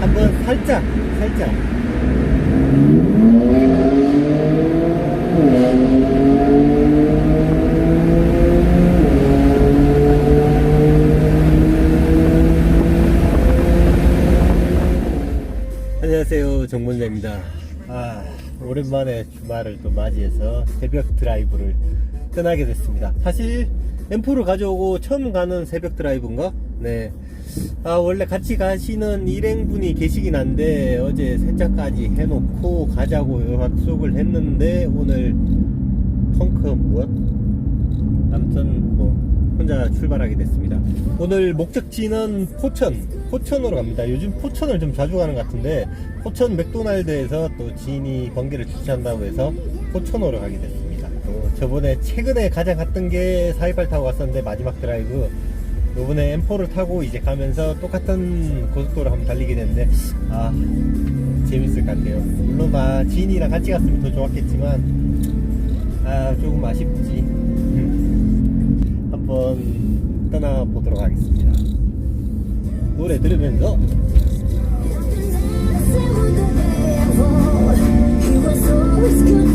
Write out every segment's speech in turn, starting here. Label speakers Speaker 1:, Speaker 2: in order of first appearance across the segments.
Speaker 1: 한번 살짝, 살짝. 안녕하세요 정문래입니다 아 오랜만에 주말을 또 맞이해서 새벽 드라이브를 떠나게 됐습니다 사실 M4를 가져오고 처음 가는 새벽 드라이브인가? 네. 아 원래 같이 가시는 일행분이 계시긴 한데 어제 세차까지 해놓고 가자고 약속을 했는데 오늘 펑크 뭐야? 아무튼 뭐 혼자 출발하게 됐습니다. 오늘 목적지는 포천, 포천으로 갑니다. 요즘 포천을 좀 자주 가는 것 같은데 포천 맥도날드에서 또 지인이 번개를 주최한다고 해서 포천으로 가게 됐습니다. 또 저번에 최근에 가장 갔던 게 428 타고 갔었는데 마지막 드라이브 요번에 M4를 타고 이제 가면서 똑같은 고속도로 한번 달리게 됐는데 아 재밌을 것 같아요. 물론 막 지인이랑 같이 갔으면 더 좋았겠지만 아 조금 아쉽지. 한번 떠나보도록 하겠습니다. 노래 들으면서
Speaker 2: always good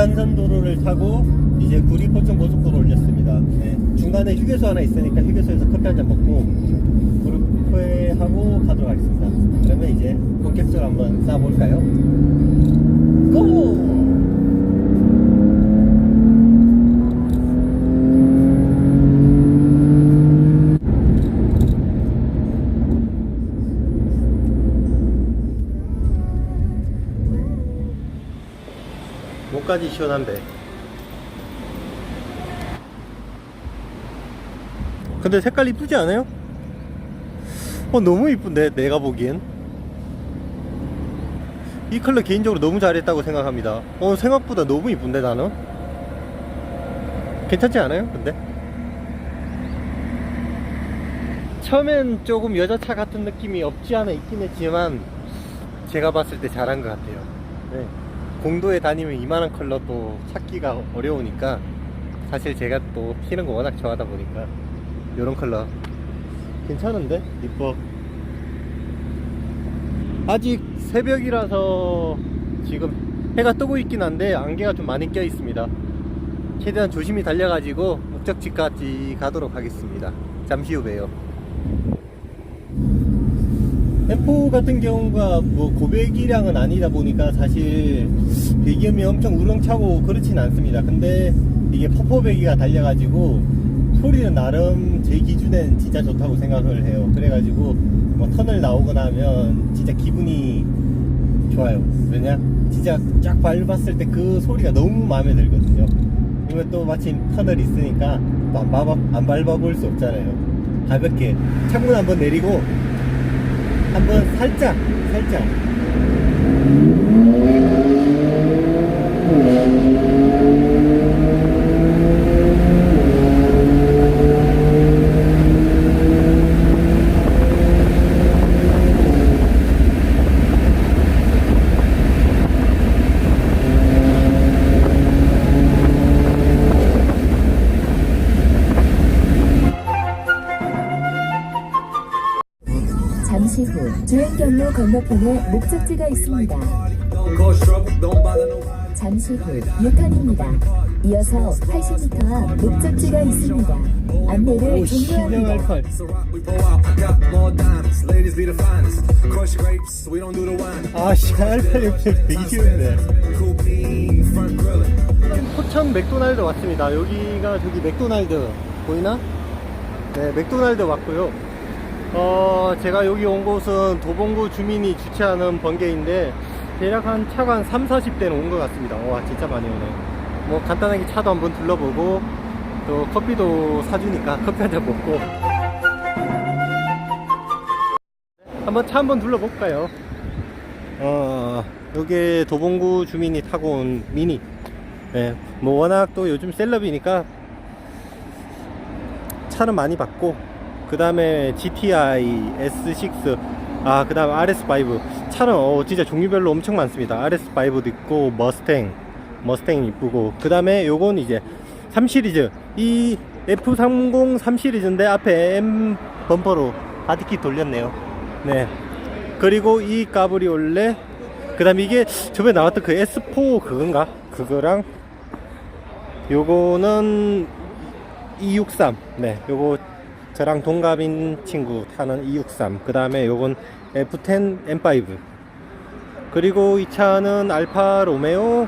Speaker 1: 간선도로를 타고 이제 구리 포천 고속도로 올렸습니다. 네, 중간에 휴게소 하나 있으니까 휴게소에서 커피 한 잔 먹고 구르포에 하고 가도록 하겠습니다. 그러면 이제 본격적으로 한번 싸볼까요? 고! 목까지 시원한데. 근데 색깔 이쁘지 않아요? 어, 너무 이쁜데, 내가 보기엔. 이 컬러 개인적으로 너무 잘했다고 생각합니다. 어, 생각보다 너무 이쁜데, 나는? 괜찮지 않아요? 근데? 처음엔 조금 여자차 같은 느낌이 없지 않아 있긴 했지만, 제가 봤을 때 잘한 것 같아요. 네. 공도에 다니면 이만한 컬러 또 찾기가 어려우니까 사실 제가 또 튀는 거 워낙 좋아하다 보니까 이런 컬러 괜찮은데? 이뻐. 아직 새벽이라서 지금 해가 뜨고 있긴 한데 안개가 좀 많이 껴 있습니다. 최대한 조심히 달려가지고 목적지까지 가도록 하겠습니다. 잠시 후 봬요 M4 같은 경우가 뭐 고배기량은 아니다 보니까 사실 배기음이 엄청 우렁차고 그렇진 않습니다. 근데 이게 퍼퍼배기가 달려가지고 소리는 나름 제 기준엔 진짜 좋다고 생각을 해요. 그래가지고 뭐 턴을 나오거나 하면 진짜 기분이 좋아요. 왜냐? 진짜 쫙 밟았을 때 그 소리가 너무 마음에 들거든요. 이거 또 마침 터널 있으니까 또안 밟아, 안 밟아볼 수 없잖아요. 가볍게 창문 한번 내리고 한번 살짝 살짝
Speaker 3: 잠시 후 주행 경로 건너편에 목적지가 있습니다. 잠시 후 유턴입니다. 이어서 80m 앞 목적지가 있습니다. 안내를 종료합니다.
Speaker 1: 아씨 알팔 옆에 되게 쉬운데. 포천 맥도날드 왔습니다 여기가 저기 맥도날드 보이나? 네 맥도날드 왔고요 어 제가 여기 온 곳은 도봉구 주민이 주최하는 번개인데 대략 한 차가 한 3, 40대는 온 것 같습니다 와 진짜 많이 오네 뭐 간단하게 차도 한번 둘러보고 또 커피도 사주니까 커피 한 잔 먹고 한번 차 한번 둘러볼까요? 어, 요게 도봉구 주민이 타고 온 미니. 예, 뭐 워낙 또 요즘 셀럽이니까 차는 많이 봤고, 그 다음에 GTI S6 아, 그 다음 RS5. 차는 어, 진짜 종류별로 엄청 많습니다. RS5도 있고, 머스탱. 머스탱 이쁘고. 그 다음에 요건 이제 3 시리즈. 이 F30 3 시리즈인데 앞에 M 범퍼로 바디킷 돌렸네요. 네. 그리고 이 까브리올레. 그 다음에 이게 저번에 나왔던 그 S4 그건가? 그거랑 요거는 263. 네. 요거 저랑 동갑인 친구 타는 263. 그 다음에 요건 F10 M5. 그리고 이 차는 알파 로메오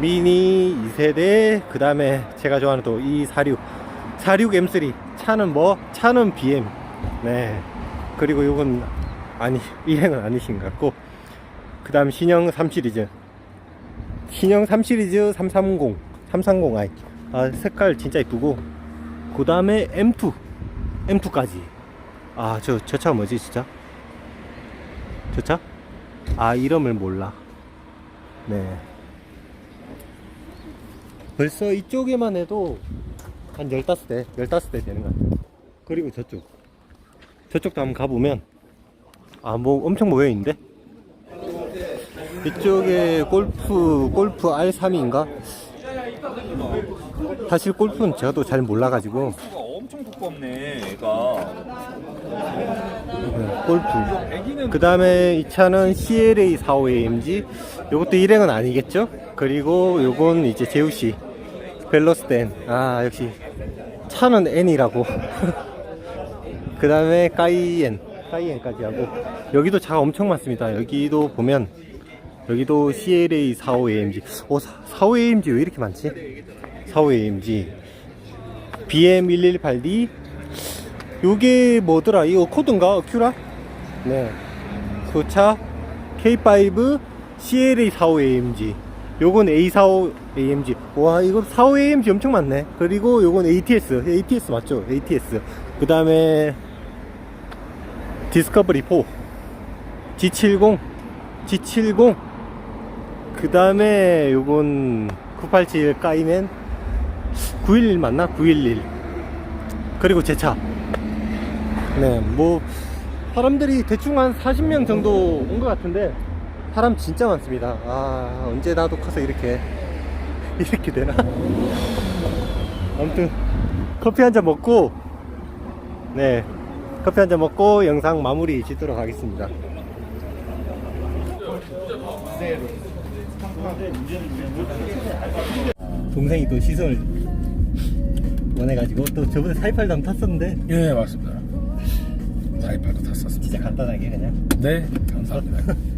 Speaker 1: 미니 2세대. 그 다음에 제가 좋아하는 또 E46. 46 M3. 차는 뭐? 차는 BM. 네. 그리고 요건 아니, 일행은 아니신 것 같고. 그 다음 신형 3 시리즈. 신형 3 시리즈 330. 330i. 아, 색깔 진짜 이쁘고. 그 다음에 M2. M2까지. 아, 저, 저 차 뭐지, 진짜? 저 차? 아, 이름을 몰라. 네. 벌써 이쪽에만 해도 한 15대, 15대 되는 것 같아요. 그리고 저쪽. 저쪽도 한번 가보면, 아, 뭐 엄청 모여있는데? 이쪽에 골프, 골프 R3인가? 사실 골프는 저도 잘 몰라가지고,
Speaker 4: 수가 엄청 두껍네 얘가
Speaker 1: 네, 골프. 그 다음에 이 차는 CLA 45 AMG. 요것도 일행은 아니겠죠? 그리고 요건 이제 제우시. 벨로스텐. 아, 역시. 차는 N이라고. 그 다음에 까이엔. 까이엔까지 하고. 여기도 차가 엄청 많습니다. 여기도 보면. 여기도 CLA 45 AMG. 오, 45 AMG 왜 이렇게 많지? 45 AMG. BM118D. 요게 뭐더라? 이거 코드인가? 큐라? 네. 그 차 K5 CLA 45 AMG. 요건 A45 AMG. 와, 이거 45 AMG 엄청 많네. 그리고 요건 ATS. ATS 맞죠? ATS. 그 다음에 디스커버리 4. G70. G70. 그 다음에 요건 987 까이맨 911 맞나? 911. 그리고 제 차. 네, 뭐 사람들이 대충 한 40명 정도 온 것 같은데 사람 진짜 많습니다. 아 언제 나도 커서 이렇게 이렇게 되나? 아무튼 커피 한 잔 먹고 네 커피 한 잔 먹고 영상 마무리 짓도록 하겠습니다. 동생이 또 시선을 원해가지고 또 저번에 428도 한번 탔었는데.
Speaker 4: 예 맞습니다. 428도 탔었습니다.
Speaker 1: 진짜 간단하게 그냥.
Speaker 4: 네 감사합니다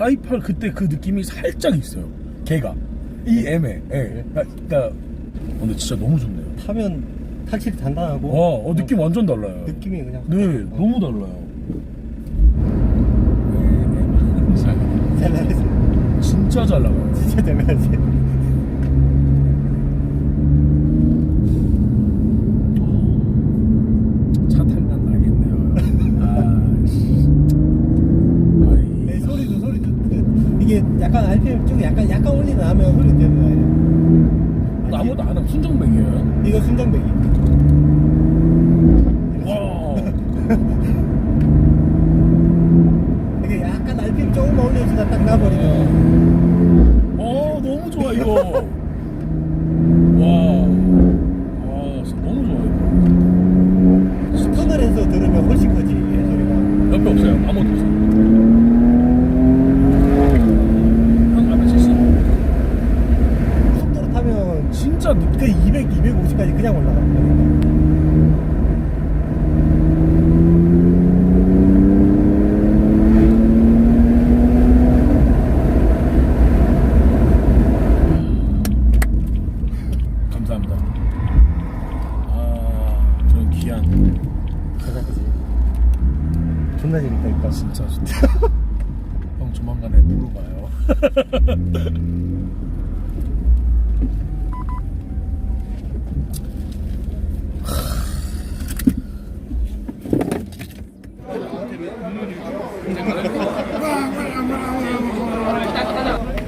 Speaker 1: 428
Speaker 4: 그때 그 느낌이 살짝 있어요. 걔가. 이 M에. 예. 나, 나, 어, 근데 진짜 너무 좋네요.
Speaker 1: 타면 확실히 단단하고
Speaker 4: 와, 어, 느낌 완전 달라요.
Speaker 1: 느낌이 그냥
Speaker 4: 네,
Speaker 1: 어,
Speaker 4: 너무 달라요.
Speaker 1: 잘 나가지
Speaker 4: 진짜 잘 나가요.
Speaker 1: 진짜 잘 나가지 이거 순정배기.
Speaker 4: 어.
Speaker 1: 이게 약간 알핀 조금 올려주다 딱 나버리면.
Speaker 4: 어, 어 너무 좋아
Speaker 1: 이거. 그래서 들으면 훨씬 크지 소리가.
Speaker 4: 옆에 없어요 아무도 없어요.
Speaker 1: 재밌다니까.
Speaker 4: 진짜 진짜. 형 조만간 앱으로 가요.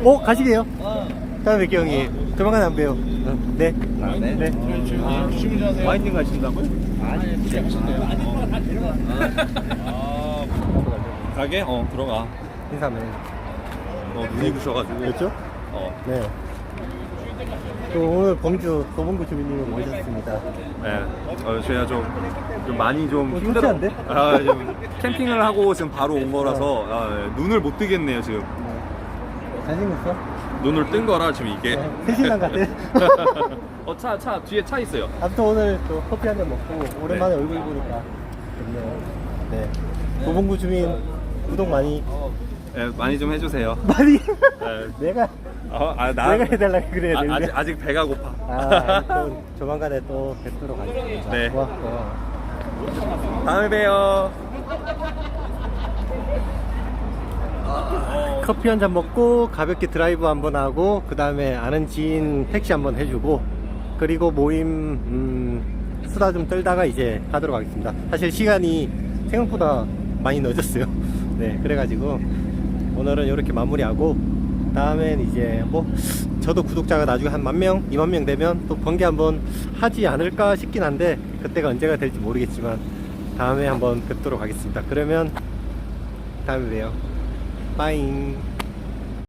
Speaker 1: 어 가시게요. 다음에 뵐게요 형님. 조만간 안 봬요. 어, 네. 네. 네.
Speaker 5: 와인딩 가신다고요? 가게? 어 들어가
Speaker 1: 인사하면.
Speaker 5: 어 눈이 부셔가지고
Speaker 1: 그렇죠?
Speaker 5: 어
Speaker 1: 네. 또 오늘 범주 도봉구 주민님을 모셨습니다.
Speaker 5: 네. 어, 저희가 좀, 좀 많이 좀
Speaker 1: 어,
Speaker 5: 힘들어.
Speaker 1: 않대?
Speaker 5: 아, 좀 캠핑을 하고 지금 바로 온 거라서 아, 네. 눈을 못 뜨겠네요 지금.
Speaker 1: 잘생겼어?
Speaker 5: 눈을 뜬 거라 지금 이게.
Speaker 1: 네, 새신랑 같아.
Speaker 5: 어, 차, 차, 뒤에 차 있어요.
Speaker 1: 아무튼 오늘 또 커피 한 잔 먹고 오랜만에 얼굴 보니까 좋네요. 네. 도봉구 주민 구독 많이
Speaker 5: 네, 많이 좀 해주세요.
Speaker 1: 많이
Speaker 5: 네.
Speaker 1: 내가
Speaker 5: 어, 아, 나.
Speaker 1: 내가 해달라 그래야
Speaker 5: 아,
Speaker 1: 되는데.
Speaker 5: 아직, 아직 배가 고파.
Speaker 1: 아, 또 조만간에 또 뵙도록 하겠습니다.
Speaker 5: 네.
Speaker 1: 고맙, 고마워.
Speaker 5: 다음에 봬요.
Speaker 1: 커피 한 잔 먹고 가볍게 드라이브 한번 하고 그 다음에 아는 지인 택시 한번 해주고 그리고 모임 음, 수다 좀 떨다가 이제 가도록 하겠습니다. 사실 시간이 생각보다 많이 늦었어요. 네, 그래가지고 오늘은 이렇게 마무리하고 다음엔 이제 뭐 저도 구독자가 나중에 한 만 명, 이만 명 되면 또 번개 한번 하지 않을까 싶긴 한데 그때가 언제가 될지 모르겠지만 다음에 한번 뵙도록 하겠습니다. 그러면 다음에 봬요. 빠잉.